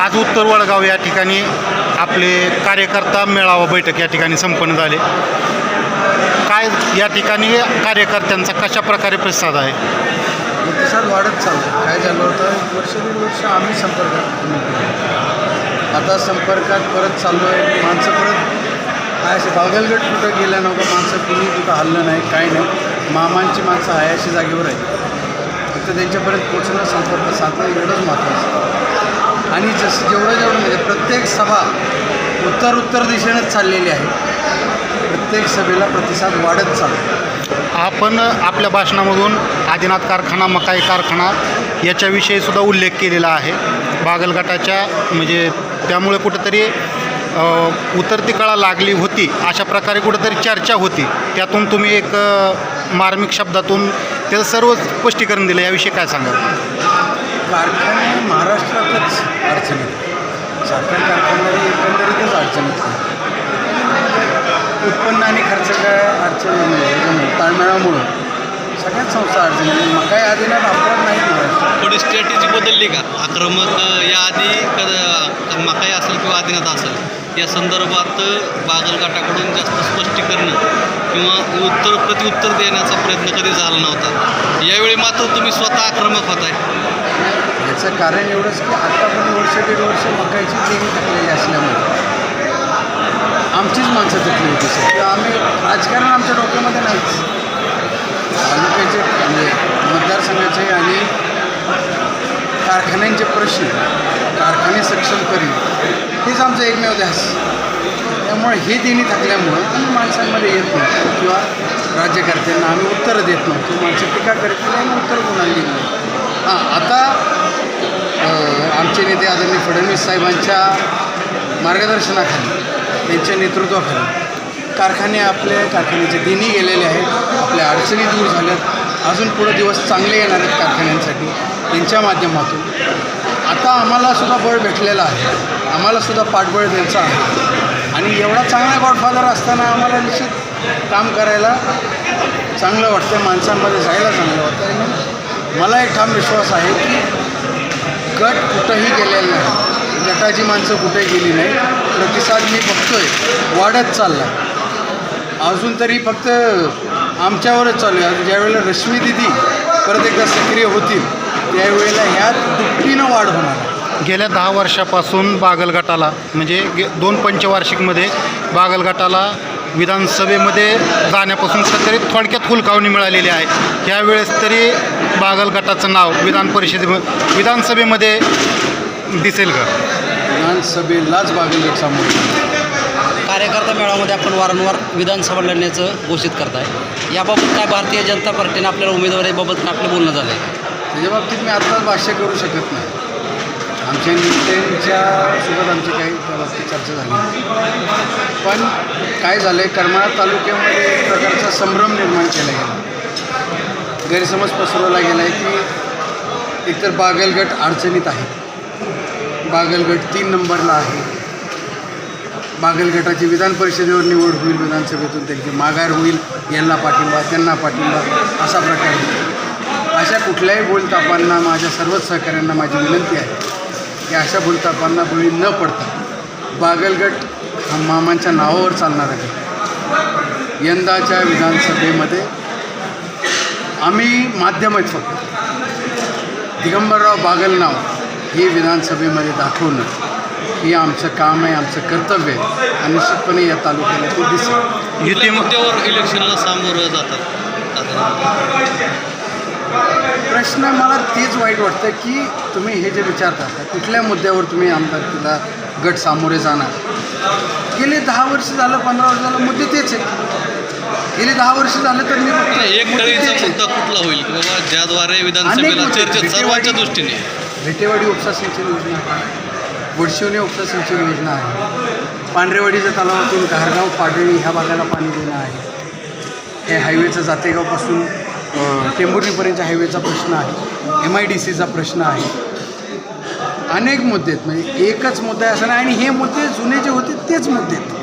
आज उत्तर वडगाव या ठिकाणी आपले कार्यकर्ता मेळावा बैठक या ठिकाणी संपन्न झाले. काय या ठिकाणी कार्यकर्त्यांचा कशा प्रकारे प्रतिसाद आहे? प्रतिसाद वाढत चालला काय झालं होतं? एक वर्ष दीड वर्ष आम्ही संपर्कात आता संपर्कात परत चाललो आहे. माणसं परत काय असे बागलगड कुठं गेल्या नव्हतं? माणसं कुणी कुठं हल्लं नाही काय नाही. मामांची माणसं आयाशी जागेवर आहे फक्त त्यांच्यापर्यंत पोचणं संपर्क साधणं एवढंच महत्त्वाचं आणि जसं जेवढं जेवढं म्हणजे प्रत्येक सभा उत्तर उत्तर दिशेनेच चाललेली आहे. प्रत्येक सभेला प्रतिसाद वाढत चालतो आपण आपल्या भाषणामधून आदिनाथ कारखाना मकाई कारखाना याच्याविषयी सुद्धा उल्लेख केलेला आहे. बागलगटाच्या म्हणजे त्यामुळे कुठंतरी उतरती कळा लागली होती अशा प्रकारे कुठंतरी चर्चा होती. त्यातून तुम्ही एक मार्मिक शब्दातून त्याचं सर्व स्पष्टीकरण दिलं. याविषयी काय सांगाल? कारखाने महाराष्ट्रातच अडचणीत साखर कारखानदारी एकंदरीतच अडचणीत उत्पन्न आणि खर्च काय अडचणीमुळे म्हणजे ताळमेळामुळं सगळ्याच संस्था अडचणी मग काही आधीनाथ अपराध नाही थोडी स्ट्रॅटेजी बदलली का? आक्रमक या आधी कद मकाई असेल किंवा आदिनाथ असेल या संदर्भात बागलगाटाकडून जास्त स्पष्टीकरण किंवा उत्तर प्रतिउत्तर देण्याचा प्रयत्न कधी झाला नव्हता? यावेळी मात्र तुम्ही स्वतः आक्रमक होत आहे याचं कारण एवढंच की आत्ता पण वर्ष दीड वर्ष मकायची देणी टाकलेली असल्यामुळे आमचीच माणसं तुटली होती सर. किंवा आम्ही राजकारण आमच्या डोक्यामध्ये नाहीच. तालुक्याचे म्हणजे मतदारसंघाचे आणि कारखान्यांचे प्रश्न कारखाने सक्षम करील हेच आमचं एकमेव ध्यास. त्यामुळे हे देणी थकल्यामुळं आम्ही माणसांमध्ये येत नव्हतो किंवा राज्यकर्त्यांना आम्ही उत्तरं देत नव्हतो. माणसं टीका करत नाही आणि उत्तर कोणाला दिली. नाही हां आता आमचे नेते आदरणीय फडणवीस साहेबांच्या मार्गदर्शनाखाली त्यांच्या नेतृत्वाखाली कारखाने आपले कारखान्याचे दिनी गेलेले आहेत. आपल्या अडचणी दूर झाल्यात. अजून पुढे दिवस चांगले येणार आहेत कारखान्यांसाठी त्यांच्या माध्यमातून. आता आम्हाला सुद्धा बळ भेटलेलं आहे. आम्हाला सुद्धा पाठबळ द्यायचं आहे. आणि एवढा चांगला गॉडफादर असताना आम्हाला निश्चित काम करायला चांगलं वाटतं माणसांमध्ये जायला चांगलं वाटतं आणि मला एक ठाम विश्वास आहे की गट कुठंही गेलेला नाही. गटाची माणसं कुठे गेली नाही. प्रतिसाद मी बघतोय. वाढत चालला अजून तरी फक्त आमच्यावरच चालू आहे. ज्यावेळेला रश्मी दिदी परत एकदा सक्रिय होतील त्यावेळेला ह्यात दुपटीनं वाढ होणार गेल्या दहा वर्षापासून बागलगटाला म्हणजे गे दोन पंचवार्षिकमध्ये बागलगटाला विधानसभेमध्ये जाण्यापासून कुठंतरी थोडक्यात हुलकावणी मिळालेली आहे. त्यावेळेस तरी बागलगटाचं नाव विधान परिषदे विधानसभेमध्ये दिसेल का? विधानसभेलाच बागलगट सामोरं कार्यकर्ता मेळाव्यामध्ये आपण वारंवार विधानसभा लढण्याचं घोषित करताय. याबाबत काय भारतीय जनता पार्टीने आपल्याला उमेदवारीबाबत आपलं बोलणं झालं आहे त्याच्या बाबतीत मी आत्ताच भाष्य करू शकत नाही. आमच्या नित्यांच्या सोबत आमची काही त्या बाबतीत चर्चा झाली पण काय झालं आहे करमाळा तालुक्यामध्ये एक प्रकारचा संभ्रम निर्माण केला गेला. गैरसमज पसरवला गेला आहे की एकतर बागलगट अडचणीत आहे. बागलगट तीन नंबरला आहे. बागलगटाची विधान परिषदेवर निवड होईल विधानसभेतून त्यांची माघार होईल यांना पाठिंबा त्यांना पाठिंबा असा प्रकार होईल अशा कुठल्याही बोलतापांना माझ्या सर्वच सहकाऱ्यांना माझी विनंती आहे. की अशा भूलतापांना बळी न पडता बागलगट हा मामांच्या नावावर चालणार आहे. यंदाच्या विधानसभेमध्ये आम्ही माध्यम आहेत फक्त. दिगंबरराव बागल नाव हे विधानसभेमध्ये दाखवणं हे आमचं काम आहे आमचं कर्तव्य आहे आणि निश्चितपणे या तालुक्याला ते दिसेल. कुठल्या युती मुद्द्यावर इलेक्शनला सामोरं जातात? प्रश्न मला तेच वाईट वाटतं की तुम्ही हे जे विचारता का कुठल्या मुद्द्यावर तुम्ही आमदारकीला गट सामोरे जाणार? गेले दहा वर्ष झालं पंधरा वर्ष झालं मुद्दे तेच आहेत. गेले दहा वर्ष झालं तर मी बघतोय, एक मुद्दे कुठला होईल की बाबा ज्याद्वारे विधानसभेला. चर्चेत सर्वांच्या दृष्टीने. भेटेवाडी उपसा सिंचन योजना आहे वडशिवणे उपसा सिंचन योजना आहे. पांढरेवाडीच्या तलावातून घारगाव पाडळी ह्या भागाला पाणी देणं आहे. हे हायवेचं जातेगावपासून टेंभुर्णीपर्यंतच्या हायवेचा प्रश्न आहे एम आय डी सीचा प्रश्न आहे. अनेक मुद्दे आहेत. म्हणजे एकच मुद्दा आहे असं नाही आणि हे मुद्दे जुने जे होते तेच मुद्दे आहेत.